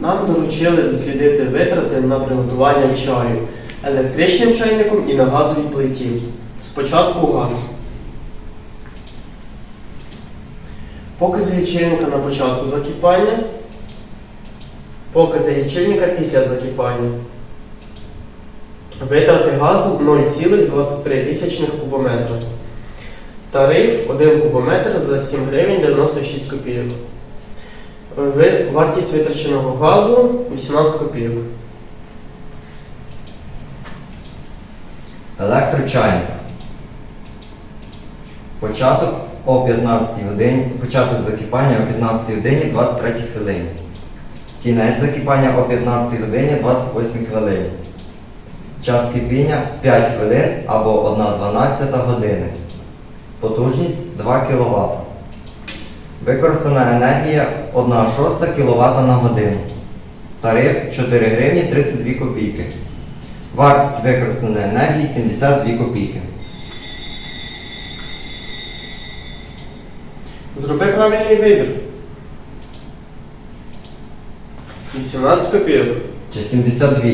Нам доручили дослідити витрати на приготування чаю електричним чайником і на газовій плиті. Спочатку газ. Покази лічильника на початку закипання. Покази лічильника після закипання. Витрати газу 0,23 тисячних кубометра. Тариф 1 кубометр за 7 гривень 96 копійок. Вартість витраченого газу 18 копійок. Електрочайник. Початок о 15 годині, початок закипання о 15 годині 23 хвилині. Кінець закипання о 15 годині 28 хвилині. Час кипіння 5 хвилин або 1,12 години. Потужність 2 кВт. Використана енергія 1 шоста кВт на годину. Тариф 4 гривні 32 копійки. Вартість використаної енергії 72 копійки. Зроби правильний вибір. 18 копійок. Чи 72?